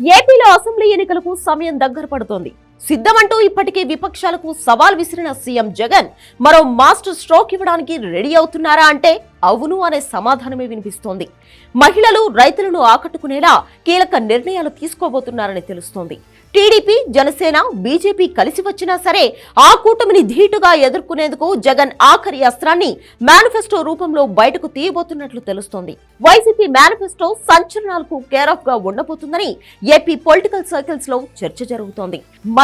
ఏపీలో అసెంబ్లీ ఎన్నికలకు సమయం దగ్గర పడుతోంది. సిద్ధమంటూ ఇప్పటికే విపక్షాలకు సవాల్ విసిరిన సీఎం జగన్ మరో మాస్టర్ స్ట్రోక్ ఇవ్వడానికి రెడీ అవుతున్నారా అంటే అవును అనే సమాధానమే వినిపిస్తోంది. మహిళలు రైతులను ఆకట్టుకునేలా కీలక నిర్ణయాలు తీసుకోబోతున్నారని తెలుస్తోంది. టీడీపీ జనసేన బీజేపీ కలిసి వచ్చినా సరే ఆ కూటమిని ధీటుగా ఎదుర్కొనేందుకు జగన్ ఆఖరి అస్త్రాన్ని మేనిఫెస్టో రూపంలో బయటకు తీయబోతున్నట్లు తెలుస్తోంది. వైసీపీ మేనిఫెస్టో సంచలనాలకు కేర్ ఆఫ్గా ఉండబోతుందని ఏపీ పొలిటికల్ సర్కిల్స్లో చర్చ జరుగుతోంది.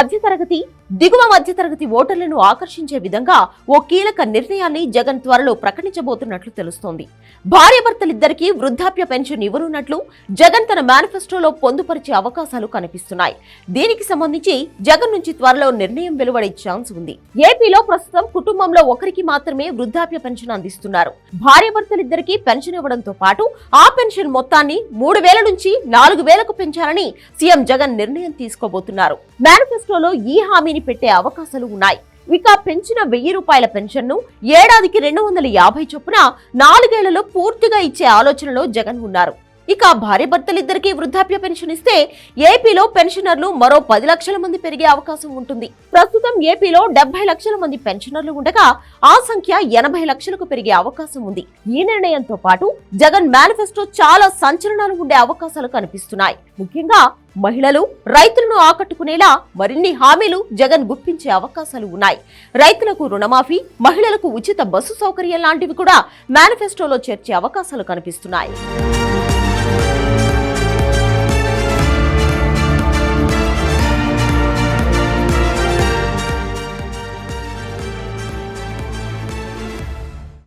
మధ్యతరగతి దిగువ మధ్యతరగతి ఓటర్లను ఆకర్షించే విధంగా ఓ కీలక నిర్ణయాన్ని జగన్ త్వరలో ప్రకటించబోతున్నట్లు తెలుస్తోంది. భార్యాభర్తలిద్దరికీ వృద్ధాప్య పెన్షన్ ఇవ్వనున్నట్లు జగన్ తన మేనిఫెస్టోలో పొందుపరిచే అవకాశాలు కనిపిస్తున్నాయి. దీనికి సంబంధించి జగన్ నుంచి త్వరలో నిర్ణయం వెలువడే ఛాన్స్ ఉంది. ఏపీలో ప్రస్తుతం కుటుంబంలో ఒకరికి మాత్రమే వృద్ధాప్య పెన్షన్ అందిస్తున్నారు. భార్యాభర్తలిద్దరికీ పెన్షన్ ఇవ్వడంతో పాటు ఆ పెన్షన్ మొత్తాన్ని మూడు వేల నుంచి నాలుగు వేలకు పెంచాలని సీఎం జగన్ నిర్ణయం తీసుకోబోతున్నారు. రాష్ట్రంలో ఈ హామీని పెట్టే అవకాశాలు ఉన్నాయి. ఇక పెంచిన వెయ్యి రూపాయల పెన్షన్ను ఏడాదికి రెండు వందల యాభై చొప్పున నాలుగేళ్ళలో పూర్తిగా ఇచ్చే ఆలోచనలో జగన్ ఉన్నారు. ఇక భార్యాభర్తలిద్దరికీ వృద్ధాప్య పెన్షన్ ఇస్తే ఏపీలో పెన్షనర్లు మరో పది లక్షల మంది పెరిగే అవకాశం ఉంటుంది. ప్రస్తుతం ఏపీలో డెబ్బై లక్షల మంది పెన్షనర్లు ఉండగా ఆ సంఖ్య ఎనభై లక్షలకు పెరిగే అవకాశం ఉంది. ఈ నిర్ణయంతో పాటు జగన్ మేనిఫెస్టో చాలా సంచలనాలు ఉండే అవకాశాలు కనిపిస్తున్నాయి. ముఖ్యంగా మహిళలు రైతులను ఆకట్టుకునేలా మరిన్ని హామీలు జగన్ గుప్పించే అవకాశాలు ఉన్నాయి. రైతులకు రుణమాఫీ మహిళలకు ఉచిత బస్సు సౌకర్యం లాంటివి కూడా మేనిఫెస్టోలో చేర్చే అవకాశాలు కనిపిస్తున్నాయి.